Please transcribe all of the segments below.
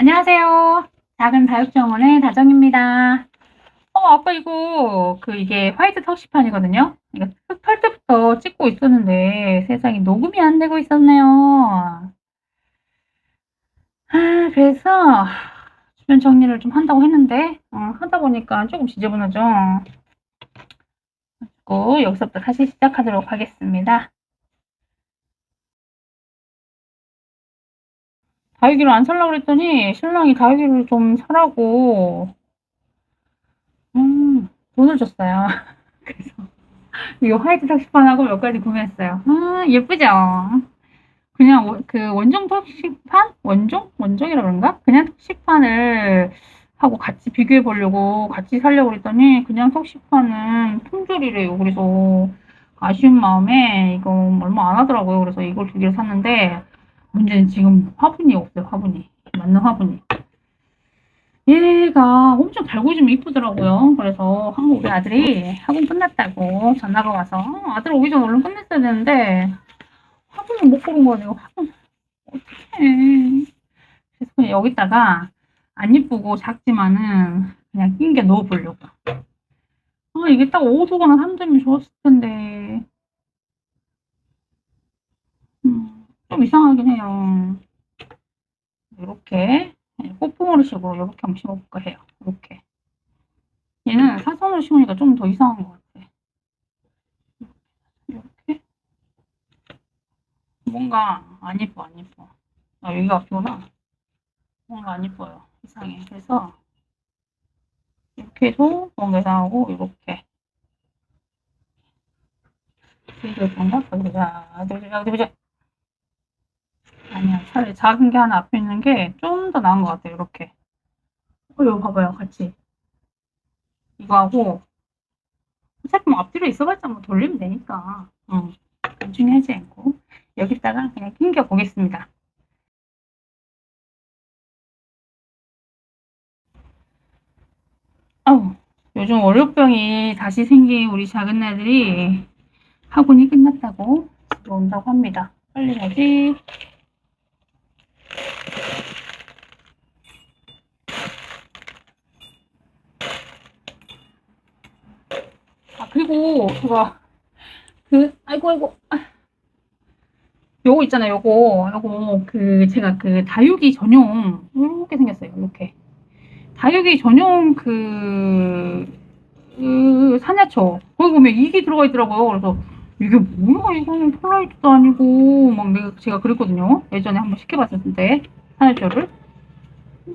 안녕하세요. 작은 다육정원의 다정입니다. 어, 아까 이거, 그, 이게 화이트 터치판이거든요? 이거 흙털 때부터 찍고 있었는데 세상에 녹음이 안 되고 있었네요. 아, 그래서 주변 정리를 좀 한다고 했는데, 어, 하다 보니까 조금 지저분하죠? 그리고 여기서부터 다시 시작하도록 하겠습니다. 다육이를 안 살라고 그랬더니 신랑이 다육이를 좀 사라고 음, 돈을 줬어요. 그래서 이 화이트 턱시판하고 몇 가지 구매했어요. 아, 예쁘죠? 그냥 원- 그 원종 턱시판? 원종? 원종이라 그런가? 그냥 턱시판을 하고 같이 비교해 보려고 같이 살려고 그랬더니 그냥 턱시판은 품절이래요. 그래서 아쉬운 마음에 이거 얼마 안 하더라고요. 그래서 이걸 두 개를 샀는데 문제는 지금 화분이 없어요. 화분이. 맞는 화분이. 얘가 엄청 달궈지면 이쁘더라고요. 그래서 한국 우리 아들이 학원 끝났다고 전화가 와서 어, 아들 오기 전에 얼른 끝냈어야 되는데 화분을 못 고른 거네요. 화분 어떡해. 그래서 그냥 여기다가 안 이쁘고 작지만은 그냥 낀 게 넣어보려고. 아 이게 딱 5도거나 3점이 좋았을 텐데 음, 좀 이상하긴 해요. 이렇게 꽃봉오리 식으로 이렇게 한번 심어볼까 해요. 이렇게. 얘는 사선으로 심으니까 좀 더 이상한 것 같아. 이렇게. 뭔가 안 예뻐, 안 예뻐. 아, 여기가 앞이구나. 뭔가 안 예뻐요. 이상해. 그래서 이렇게 해도 뭔가 이상하고 이렇게. 이거 뭔가? 어디 보자. 어디 보자. 어디 보자. 아니야. 차라리 작은 게 하나 앞에 있는 게 좀 더 나은 것 같아요. 이렇게. 어, 이거 봐봐요. 같이. 이거하고 어차피 뭐 앞뒤로 있어봤자 뭐 돌리면 되니까. 응. 그건 중요하지 않고. 여기다가 그냥 낑겨 보겠습니다. 아우, 요즘 월요병이 다시 생긴 우리 작은 아들이 학원이 끝났다고 집에 온다고 합니다. 빨리 가지. 아, 그거 그 아이고 아이고 아. 요거 있잖아요. 요거 요거 그 제가 그 다육이 전용 이렇게 생겼어요. 이렇게 다육이 전용 그, 그 사냐초 거기 보면 이게 들어가 있더라고요. 그래서 이게 뭐야 이거는 폴라이트도 아니고 막 내가 제가 그랬거든요. 예전에 한번 시켜봤을 때 사냐초를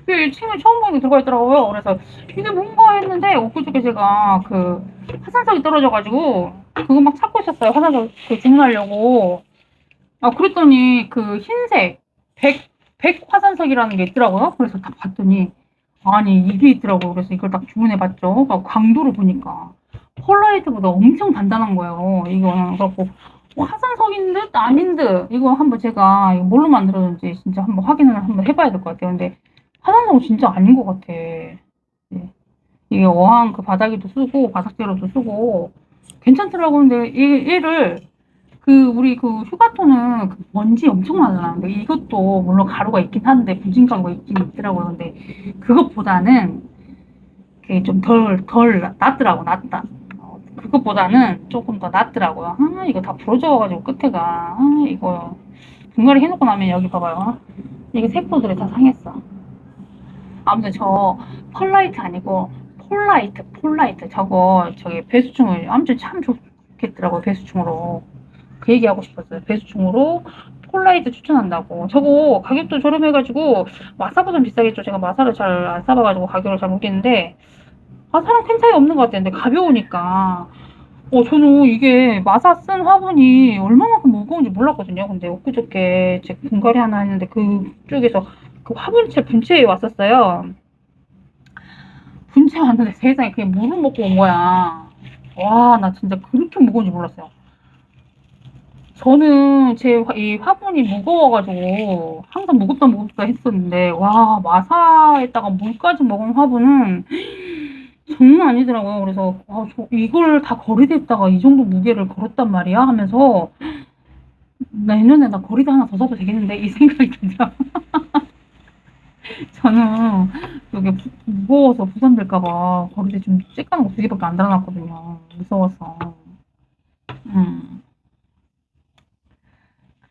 이게 책에 처음 보는 게 들어가 있더라고요. 그래서 이게 뭔가 했는데 엊그저께 제가 그 화산석이 떨어져가지고 그거 막 찾고 있었어요. 화산석 그 주문하려고. 아 그랬더니 그 흰색 백, 백 화산석이라는 게 있더라고요. 그래서 딱 봤더니 아니 이게 있더라고요. 그래서 이걸 딱 주문해봤죠. 막 강도를 보니까 폴라이트보다 엄청 단단한 거예요. 이거는 그래갖고 어, 화산석인 듯 아닌 듯 이거 한번 제가 뭘로 만들었는지 진짜 한번 확인을 한번 해봐야 될 것 같아요. 근데 화산석은 진짜 아닌 것 같아. 네. 이게 어항 그 바닥에도 쓰고 바닥재로도 쓰고. 괜찮더라고. 근데 이, 얘를 그 우리 그 휴가토는 그 먼지 엄청 많잖아 근데 이것도 물론 가루가 있긴 한데 부진가루가 있긴 있더라고요. 근데 그것보다는 그게 좀덜덜 낫더라고 낫다. 어, 그것보다는 조금 더 낫더라고요. 아 이거 다 부러져가지고 끝에가. 아 이거 분갈이 해놓고 나면 여기 봐봐요. 이게 세포들이 다 상했어 아무튼 저 펄라이트 아니고 폴라이트, 폴라이트. 저거 저기 배수충을 아무튼 참 좋겠더라고요 배수충으로. 그 얘기하고 싶었어요. 배수충으로 폴라이트 추천한다고. 저거 가격도 저렴해가지고 마사보다 비싸겠죠. 제가 마사를 잘 안 사봐가지고 가격을 잘 모르겠는데. 마사랑 큰 차이 없는 것 같았는데 가벼우니까. 어 저는 이게 마사 쓴 화분이 얼마만큼 무거운지 몰랐거든요. 근데 엊그저께 제 분갈이 하나 했는데 그쪽에서 그 화분채 분채에 왔었어요 분채 왔는데 세상에 그냥 물을 먹고 온 거야. 와, 나 진짜 그렇게 무거운지 몰랐어요. 저는 제 이 화분이 무거워가지고 항상 무겁다 무겁다 했었는데 와 마사에다가 물까지 먹은 화분은 장난 아니더라고요. 그래서 아, 저 이걸 다 거리대에다가 이 정도 무게를 걸었단 말이야 하면서 내년에 나 거리대 하나 더 사도 되겠는데 이 생각이 들더라. 저는 여기 부- 무거워서 부산될까봐 거기에 좀 쬐까는 거두 개밖에 안 달아놨거든요. 무서워서. 음.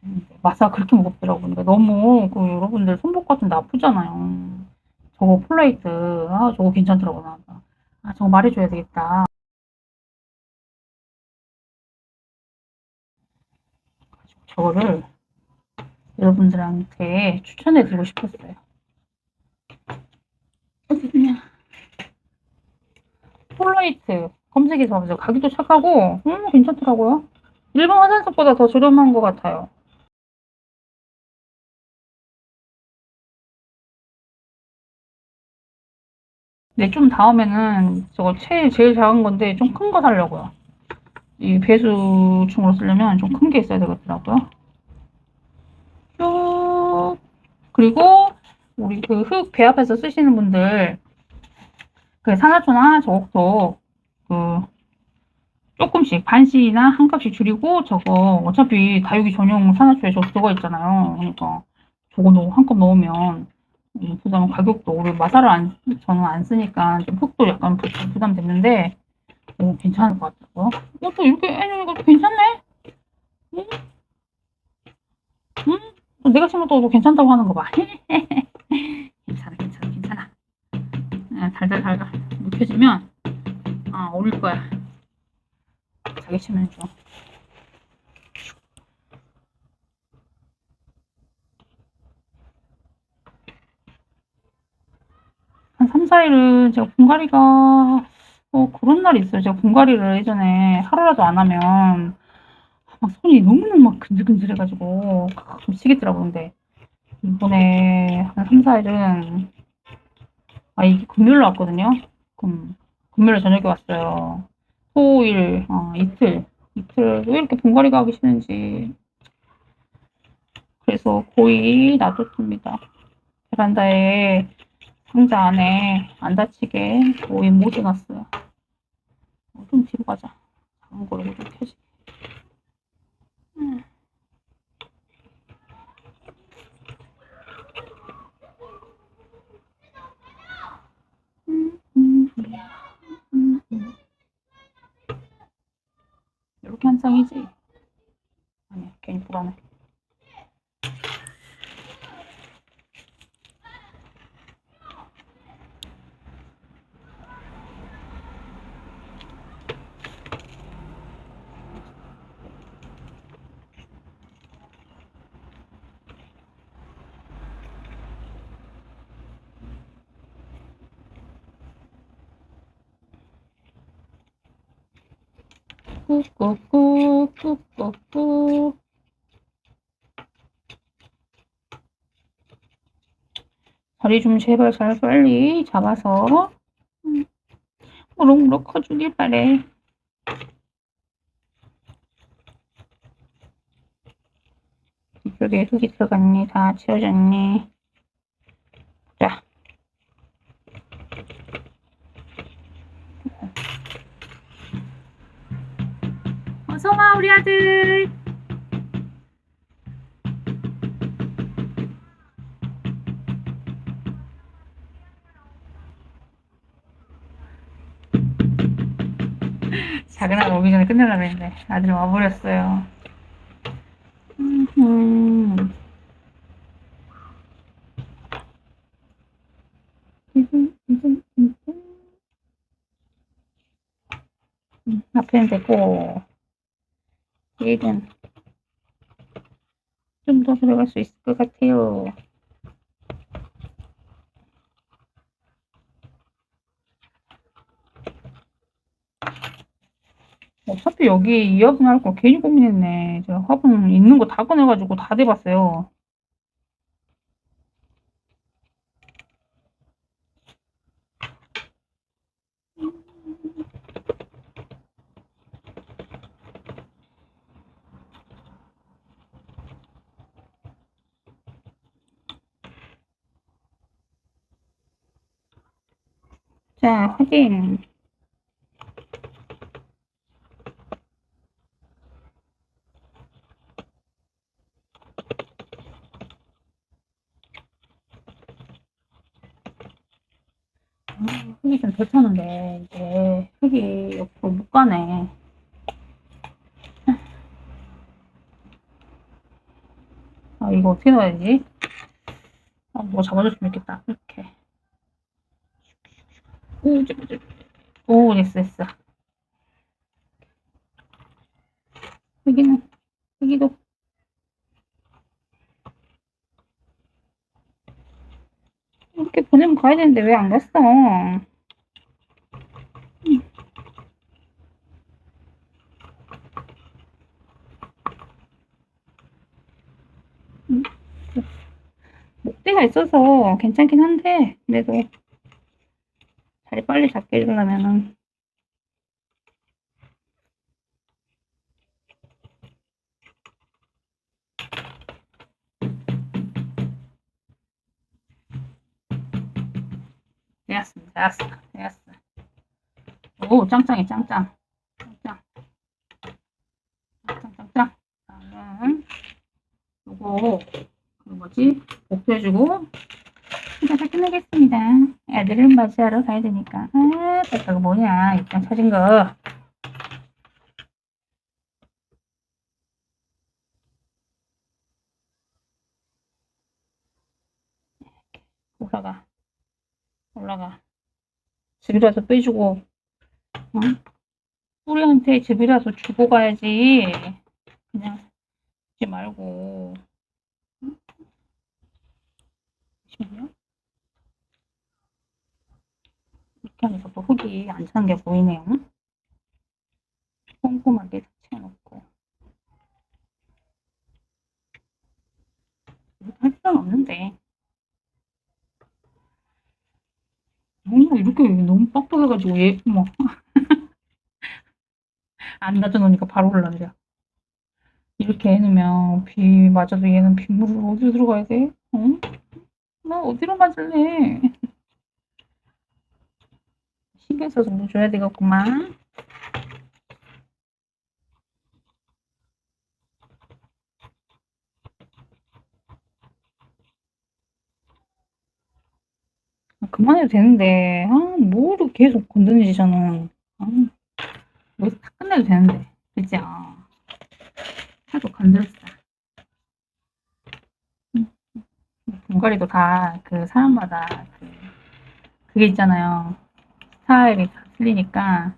근데 마사가 그렇게 무겁더라고. 그러니까 너무 그 여러분들 손목 같은 데 아프잖아요. 저거 폴라이트. 아, 저거 괜찮더라고, 나. 아, 저거 말해줘야 되겠다. 저거를 여러분들한테 추천해 드리고 싶었어요. 어디냐? 폴라이트 검색해서 보세요. 가격도 착하고, 음, 괜찮더라고요. 일반 화장솜보다 더 저렴한 것 같아요. 네, 좀 다음에는 저거 제일, 제일 작은 건데 좀 큰거 사려고요. 이 배수충으로 쓰려면 좀 큰 게 있어야 되겠더라고요. 쭉. 그리고 우리 그 흙 배합해서 쓰시는 분들 그 산화초나 저것도 그 조금씩 반씩이나 한 값씩 줄이고 저거 어차피 다육이 전용 산화초에 저 들어가 있잖아요. 그러니까 저거 넣, 한컵 넣으면 음, 부담 가격도 우리 마사를 안 저는 안 쓰니까 좀 흙도 약간 부, 부담됐는데 오, 괜찮을 것 같고요. 어, 또 이렇게 해주니까 괜찮네. 응? 응? 또 내가 심어도 괜찮다고 하는 거 봐. 괜찮아, 괜찮아. 아, 달달 달달 묵혀지면 아 어울릴 거야. 자기 치면 줘. 한 3, 4일은 제가 분갈이가 어 그런 날이 있어요. 제가 분갈이를 예전에 하루라도 안 하면 막 손이 너무너무 막 근질근질해 가지고 가끔 미치겠더라고요. 근데 이번에 한 3, 4일은 아 이게 금요일로 왔거든요. 금 금요일 저녁에 왔어요. 토일 어, 이틀 이틀 왜 이렇게 분갈이가 하기 싫은지 그래서 거의 놔뒀습니다. 베란다에 상자 안에 안 다치게 거의 못해놨어요. 어, 좀 뒤로 가자. 작은 거로 좀 켜지. 음. 음, 음, 음, 음. 이렇게 한 쌍이지? 아니야, 괜히 불안해. 꾸꾸꾸 꾸꾸꾸 자리 좀 제발 잘 빨리 잡아서. 음, 무럭무럭 커주길 바래. 이쪽에 흙이 들어갔니 다. 채워졌니 우리 아들 작은 아들 오기 전에 끝내려고 했는데 아들이 와버렸어요 음. 음, 앞에는 됐고 얘는 좀 더 들어갈 수 있을 것 같아요. 어차피 여기 이화분 할 거 괜히 고민했네. 제가 화분 있는 거 다 꺼내가지고 다 대봤어요. 자, 확인. 아, 흙이 좀덜 차는데, 이게 흙이 옆으로 못 가네. 아, 이거 어떻게 넣어야 되지? 아, 누가 잡아줬으면 좋겠다. 오, 저. 오, 됐어, 됐어. 여기는, 여기도. 이렇게 보내면 가야 되는데 왜 안 갔어? 음, 목대가 있어서 괜찮긴 한데, 그래도 자리 빨리 잡게 해주려면은 되었습니다. 되었어. 되었어. 오, 짱짱이 짱짱. 짱짱. 짱짱 짱짱. 다음, 요거, 그 뭐지? 복해주고 이따가 끝내겠습니다. 애들을 맞이하러 가야 되니까. 아, 이거 뭐냐. 입장 찾은 거. 올라가. 올라가. 집이라도 빼주고, 어? 우리한테 집이라도 주고 가야지. 그냥, 하지 말고. 응? 잠시만요. 이렇게 하니까 또 흙이 안 차는 게 보이네요. 꼼꼼하게 채워놓고. 할 필요는 없는데. 뭔가 이렇게 너무 빡빡해가지고 얘, 뭐. 안 놔둬놓으니까 바로 올라내려. 이렇게 해놓으면 비 맞아도 얘는 빗물을 어디로 들어가야 돼? 응? 나 어디로 맞을래? 신경 써서 물 줘야 되겠구만. 아, 그만해도 되는데, 아, 뭐를 계속 건드리지, 저는. 아, 여기서 다 끝내도 되는데. 아, 하도 건드렸어. 음, 분갈이도 다 그 사람마다 그, 그게 있잖아요. 스타일이 다 틀리니까,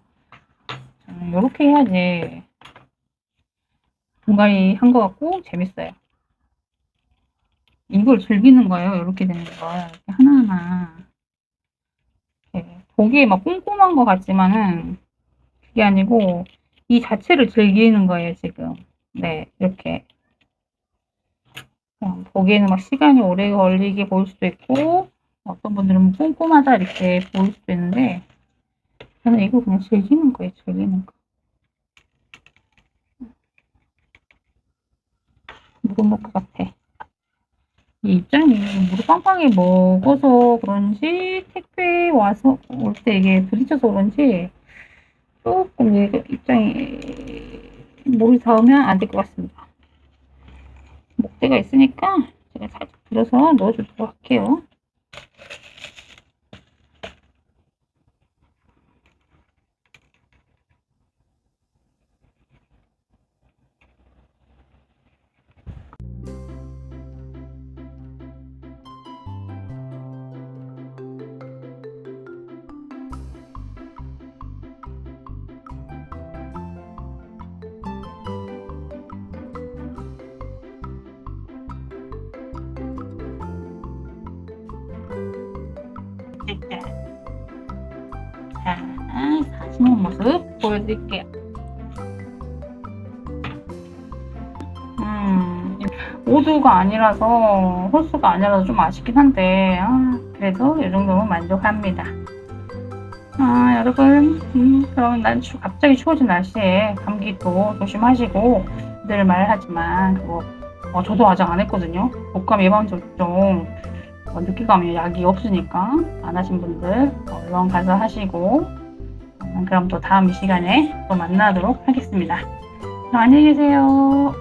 저는 요렇게 해야지. 분갈이 한것 같고, 재밌어요. 이걸 즐기는 거예요. 이렇게 되는 거. 이렇게 하나하나. 이렇게 보기에 막 꼼꼼한 것 같지만은, 그게 아니고, 이 자체를 즐기는 거예요, 지금. 네, 이렇게. 보기에는 막 시간이 오래 걸리게 보일 수도 있고, 어떤 분들은 꼼꼼하다 이렇게 보일 수도 있는데, 저는 이거 그냥 즐기는 거예요, 즐기는 거. 무릎 먹을 것 같아. 이 입장이 무릎 빵빵히 먹어서 그런지 택배 와서 올 때 이게 부딪혀서 그런지 조금 이게 입장이 목이 닿으면 안 될 것 같습니다. 목대가 있으니까 제가 살짝 불어서 넣어주도록 할게요. 모습 보여드릴게요. 음, 오두가 아니라서, 홀수가 아니라서 좀 아쉽긴 한데, 아, 그래도 이 정도면 만족합니다. 아, 여러분, 음, 그럼 난 추, 갑자기 추워진 날씨에 감기도 조심하시고, 늘 말하지만, 그거, 어, 저도 아직 안 했거든요. 독감 예방 접종, 어, 늦게 가면 약이 없으니까 안 하신 분들 얼른 가서 하시고 음, 그럼 또 다음 시간에 또 만나도록 하겠습니다. 안녕히 계세요.